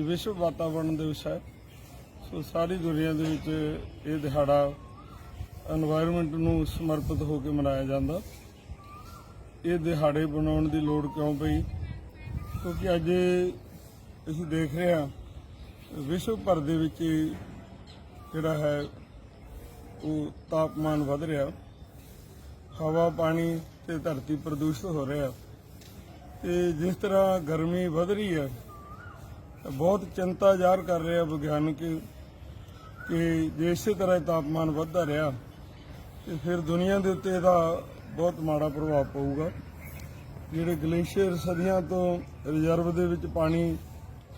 ਅੱਜ ਵਿਸ਼ਵ ਵਾਤਾਵਰਣ ਦਿਵਸ ਹੈ। ਸੋ ਸਾਰੀ ਦੁਨੀਆ ਦੇ ਵਿੱਚ ਇਹ ਦਿਹਾੜਾ এনवायरमेंट ਨੂੰ ਸਮਰਪਿਤ ਹੋ ਕੇ ਮਨਾਇਆ ਜਾਂਦਾ। ਇਹ ਦਿਹਾੜੇ ਬਣਾਉਣ ਦੀ ਲੋੜ ਕਿਉਂ ਪਈ? ਕਿਉਂਕਿ ਅੱਜ ਅਸੀਂ ਦੇਖ ਰਹੇ ਹਾਂ, ਵਿਸ਼ਵ ਭਰ ਦੇ ਵਿੱਚ ਜਿਹੜਾ ਹੈ, ਉਹ ਤਾਪਮਾਨ ਵਧ ਰਿਹਾ। ਹਵਾ, ਪਾਣੀ ਤੇ ਧਰਤੀ ਪ੍ਰਦੂਸ਼ਿਤ ਹੋ ਰਿਹਾ। ਤੇ ਜਿਸ ਤਰ੍ਹਾਂ ਗਰਮੀ ਵਧ ਰਹੀ ਹੈ ਬਹੁਤ ਚਿੰਤਾ ਜ਼ਾਹਰ ਕਰ ਰਿਹਾ ਵਿਗਿਆਨਕ ਕਿ ਜੇ ਇਸੇ ਤਰ੍ਹਾਂ ਤਾਪਮਾਨ ਵੱਧਦਾ ਰਿਹਾ, ਤੇ ਫਿਰ ਦੁਨੀਆ ਦੇ ਉੱਤੇ ਇਹਦਾ ਬਹੁਤ ਮਾੜਾ ਪ੍ਰਭਾਵ ਪਊਗਾ। ਜਿਹੜੇ ਗਲੇਸ਼ੀਅਰ ਸਦੀਆਂ ਤੋਂ ਰਿਜ਼ਰਵ ਦੇ ਵਿੱਚ ਪਾਣੀ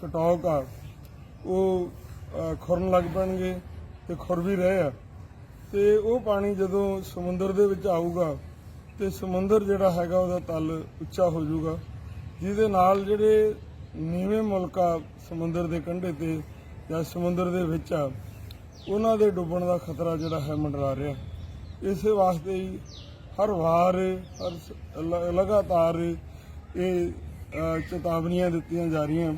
ਸਟਾਕ ਆ, ਉਹ ਖੁਰਨ ਲੱਗ ਪੈਣਗੇ ਤੇ ਖੁਰ ਵੀ ਰਹੇ ਆ। ਤੇ ਉਹ ਪਾਣੀ ਜਦੋਂ ਸਮੁੰਦਰ ਦੇ ਵਿੱਚ ਆਊਗਾ, ਤੇ ਸਮੁੰਦਰ ਜਿਹੜਾ ਹੈਗਾ ਉਹਦਾ ਤਲ ਉੱਚਾ ਹੋ ਜਾਊਗਾ, ਜਿਹਦੇ ਨਾਲ ਜਿਹੜੇ ਨੀਵੇਂ ਮੁਲਕਾ ਸਮੁੰਦਰ ਦੇ ਕੰਢੇ ਤੇ ਜਾਂ ਸਮੁੰਦਰ ਦੇ ਵਿੱਚ ਆ, ਉਹਨਾਂ ਦੇ ਡੁੱਬਣ ਦਾ ਖਤਰਾ ਜਿਹੜਾ ਹੈ ਮੰਡਰਾ ਰਿਹਾ। ਇਸੇ ਵਾਸਤੇ ਹੀ ਹਰ ਵਾਰ, ਹਰ ਲਗਾਤਾਰ ਇਹ ਚੇਤਾਵਨੀਆਂ ਦਿੱਤੀਆਂ ਜਾ ਰਹੀਆਂ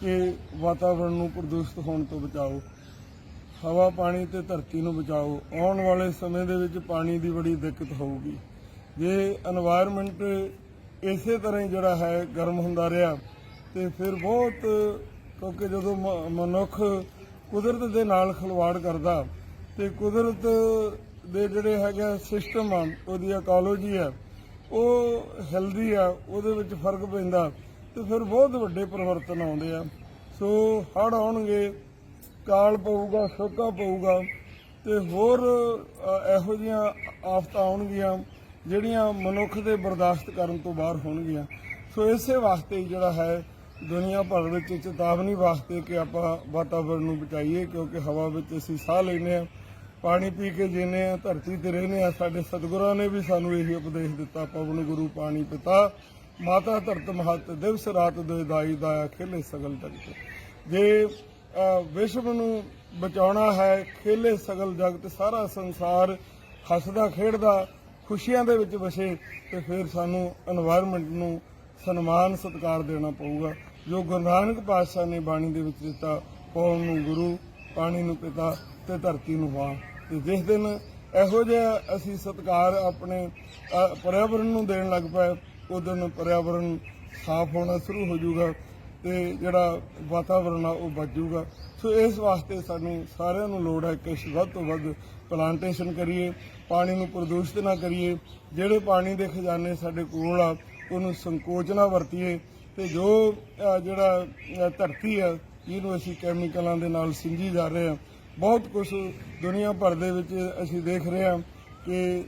ਕਿ ਵਾਤਾਵਰਣ ਨੂੰ ਪ੍ਰਦੂਸ਼ਿਤ ਹੋਣ ਤੋਂ ਬਚਾਓ, ਹਵਾ, ਪਾਣੀ ਤੇ ਧਰਤੀ ਨੂੰ ਬਚਾਓ, ਆਉਣ ਵਾਲੇ ਸਮੇਂ ਦੇ ਵਿੱਚ ਪਾਣੀ ਦੀ ਬੜੀ ਦਿੱਕਤ ਹੋਊਗੀ। ਜੇ এনवायरमेंट ਇਸੇ ਤਰ੍ਹਾਂ ਹੀ ਜਿਹੜਾ ਹੈ ਗਰਮ ਹੁੰਦਾ ਰਿਹਾ ਤੇ ਫਿਰ ਬਹੁਤ, ਕਿਉਂਕਿ ਜਦੋਂ ਮ- ਮਨੁੱਖ ਕੁਦਰਤ ਦੇ ਨਾਲ ਖਿਲਵਾੜ ਕਰਦਾ ਤੇ ਕੁਦਰਤ ਦੇ ਜਿਹੜੇ ਹੈਗੇ ਸਿਸਟਮ ਆ, ਉਹਦੀ ਇਕੋਲੋਜੀ ਆ, ਉਹ ਹੈਲਦੀ ਆ, ਉਹਦੇ ਵਿੱਚ ਫ਼ਰਕ ਪੈਂਦਾ ਤੇ ਫਿਰ ਬਹੁਤ ਵੱਡੇ ਪਰਿਵਰਤਨ ਆਉਂਦੇ ਆ। ਸੋ ਹੜ੍ਹ ਆਉਣਗੇ, ਕਾਲ ਪਊਗਾ, ਸੋਕਾ ਪਊਗਾ ਤੇ ਹੋਰ ਇਹੋ ਜਿਹੀਆਂ ਆਫਤਾਂ ਆਉਣਗੀਆਂ ਜਿਹੜੀਆਂ ਮਨੁੱਖ ਦੇ ਬਰਦਾਸ਼ਤ ਕਰਨ ਤੋਂ ਬਾਹਰ ਹੋਣਗੀਆਂ। ਸੋ ਇਸੇ ਵਾਸਤੇ ਜਿਹੜਾ ਹੈ ਦੁਨੀਆ ਭਰ ਵਿੱਚ ਚੇਤਾਵਨੀ ਵਾਸਤੇ ਕਿ ਆਪਾਂ ਵਾਤਾਵਰਨ ਨੂੰ ਬਚਾਈਏ, ਕਿਉਂਕਿ ਹਵਾ ਵਿੱਚ ਅਸੀਂ ਸਾਹ ਲੈਨੇ ਆ ਪਾਣੀ ਪੀ ਕੇ ਜੀਨੇ ਆ ਧਰਤੀ ਤੇ ਰਹਿਨੇ ਆ ਸਾਡੇ ਸਤਿਗੁਰਾਂ ਨੇ ਵੀ ਸਾਨੂੰ ਇਹੀ ਉਪਦੇਸ਼ ਦਿੱਤਾ, ਪਵਨ ਗੁਰੂ, ਪਾਣੀ ਪਿਤਾ। ਮਾਤਾ ਧਰਤ ਮਹਤ ਦਿਵਸ ਰਾਤ ਦੇ ਦਾਈ ਦਾਇਆ ਖੇਲੇ ਸਗਲ ਜਗਤ। ਜੇ ਵਿਸ਼ਵ ਨੂੰ ਬਚਾਉਣਾ ਹੈ, ਖੇਲੇ ਸਗਲ ਜਗਤ, ਸਾਰਾ ਸੰਸਾਰ ਹੱਸਦਾ ਖੇਡਦਾ, ਖੁਸ਼ੀਆਂ ਦੇ ਵਿੱਚ ਵਸੇ, ਤੇ ਫਿਰ ਸਾਨੂੰ এনवायरमेंट ਨੂੰ ਸਨਮਾਨ ਸਤਿਕਾਰ ਦੇਣਾ ਪਊਗਾ। ਜੋ ਗੁਰੂ ਨਾਨਕ ਪਾਤਸ਼ਾਹ ਨੇ ਬਾਣੀ ਦੇ ਵਿੱਚ ਦਿੱਤਾ ਕੌਮ ਨੂੰ ਗੁਰੂ ਪਾਣੀ ਨੂੰ ਪਿਤਾ ਤੇ ਧਰਤੀ ਨੂੰ ਮਾਂ। ਤੇ ਜਿਸ ਦਿਨ ਇਹੋ ਜਿਹਾ ਅਸੀਂ ਸਤਿਕਾਰ ਆਪਣੇ ਅ, ਪਰਿਆਵਰਣ ਨੂੰ ਦੇਣ ਲੱਗ ਪਏ ਉਸ ਦਿਨ ਪਰਿਆਵਰਣ ਸਾਫ਼ ਹੋਣਾ ਸ਼ੁਰੂ ਹੋ ਜਾਊਗਾ ਤੇ ਜਿਹੜਾ ਵਾਤਾਵਰਣ ਆ ਉਹ ਬਚ ਜਾਊਗਾ। ਸੋ ਇਸ ਵਾਸਤੇ ਸਾਨੂੰ ਸਾਰਿਆਂ ਨੂੰ ਲੋੜ ਹੈ ਕਿ ਅਸੀਂ ਵੱਧ ਤੋਂ ਵੱਧ ਪਲਾਂਟੇਸ਼ਨ ਕਰੀਏ ਪਾਣੀ ਨੂੰ ਪ੍ਰਦੂਸ਼ਿਤ ਨਾ ਕਰੀਏ। ਜਿਹੜੇ ਪਾਣੀ ਦੇ ਖਜ਼ਾਨੇ ਸਾਡੇ ਕੋਲ ਆ ਉਹਨੂੰ ਸੰਕੋਚ ਨਾ ਵਰਤੀਏ ਤੇ ਜੋ ਜਿਹੜਾ ਧਰਤੀ ਆ ਜਿਹਨੂੰ ਅਸੀਂ ਕੈਮੀਕਲਾਂ ਦੇ ਨਾਲ ਸਿੰਜੀ ਜਾ ਰਹੇ ਹਾਂ, ਬਹੁਤ ਕੁਝ ਦੁਨੀਆ ਭਰ ਦੇ ਵਿੱਚ ਅਸੀਂ ਦੇਖ ਰਹੇ ਹਾਂ ਕਿ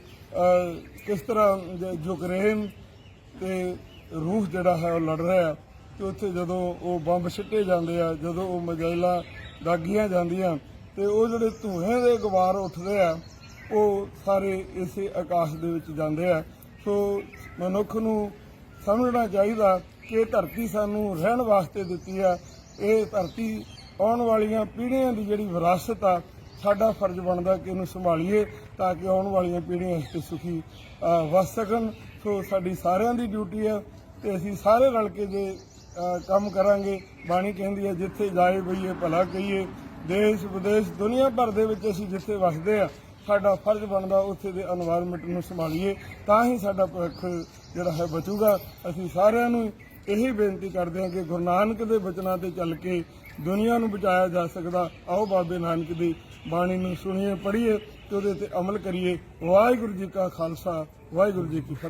ਕਿਸ ਤਰ੍ਹਾਂ ਯੂਕਰੇਨ ਤੇ ਰੂਸ ਜਿਹੜਾ ਹੈ ਉਹ ਲੜ ਰਿਹਾ ਹੈ ਤੇ ਉੱਥੇ ਜਦੋਂ ਉਹ ਬੰਬ ਸਿੱਟੇ ਜਾਂਦੇ ਆ, ਜਦੋਂ ਉਹ ਮਜਾਇਲਾਂ ਦਾਗੀਆਂ ਜਾਂਦੀਆਂ ਤੇ ਉਹ ਜਿਹੜੇ ਧੂਏ ਦੇ ਗਵਾਰ ਉੱਠਦੇ ਆ, ਉਹ ਸਾਰੇ ਇਸੇ ਆਕਾਸ਼ ਦੇ ਵਿੱਚ ਜਾਂਦੇ ਆ। ਸੋ ਮਨੁੱਖ ਨੂੰ ਸਮਝਣਾ ਚਾਹੀਦਾ ਕਿ ਇਹ ਧਰਤੀ ਸਾਨੂੰ ਰਹਿਣ ਵਾਸਤੇ ਦਿੱਤੀ ਆ। ਇਹ ਧਰਤੀ ਆਉਣ ਵਾਲੀਆਂ ਪੀੜ੍ਹੀਆਂ ਦੀ ਜਿਹੜੀ ਵਿਰਾਸਤ ਆ ਸਾਡਾ ਫਰਜ਼ ਬਣਦਾ ਕਿ ਇਹਨੂੰ ਸੰਭਾਲੀਏ ਤਾਂ ਕਿ ਆਉਣ ਵਾਲੀਆਂ ਪੀੜ੍ਹੀਆਂ ਇਸ ਤੇ ਸੁਖੀ ਅ, ਵਸ ਸਕਣ। ਸੋ ਸਾਡੀ ਸਾਰਿਆਂ ਦੀ ਡਿਊਟੀ ਆ ਤੇ ਅਸੀਂ ਸਾਰੇ ਰਲ ਕੇ ਜੇ ਕੰਮ ਕਰਾਂਗੇ ਬਾਣੀ ਕਹਿੰਦੀ ਹੈ ਜਿੱਥੇ ਜਾਏ ਬਈਏ ਭਲਾ ਕਹੀਏ। ਦੇਸ਼ ਵਿਦੇਸ਼ ਦੁਨੀਆ ਭਰ ਦੇ ਵਿੱਚ ਅਸੀਂ ਜਿੱਥੇ ਵਸਦੇ ਆ ਸਾਡਾ ਫਰਜ਼ ਬਣਦਾ ਉੱਥੇ ਦੇ এনवायरमेंट ਨੂੰ ਸੰਭਾਲੀਏ, ਤਾਂ ਹੀ ਸਾਡਾ ਭਵਿੱਖ ਜਿਹੜਾ ਹੈ ਬਚੂਗਾ। ਅਸੀਂ ਸਾਰਿਆਂ ਨੂੰ ਇਹੀ ਬੇਨਤੀ ਕਰਦੇ ਹਾਂ ਕਿ ਗੁਰੂ ਨਾਨਕ ਦੇ ਬਚਨਾਂ ਤੇ ਚੱਲ ਕੇ ਦੁਨੀਆ ਨੂੰ ਬਚਾਇਆ ਜਾ ਸਕਦਾ। ਆਓ ਬਾਬੇ ਨਾਨਕ ਦੀ ਬਾਣੀ ਨੂੰ ਸੁਣੀਏ, ਪੜ੍ਹੀਏ ਤੇ ਉਹਦੇ ਤੇ ਅਮਲ ਕਰੀਏ। ਵਾਹਿਗੁਰੂ ਜੀ ਕਾ ਖਾਲਸਾ, ਵਾਹਿਗੁਰੂ ਜੀ ਕੀ ਫਤਿਹ।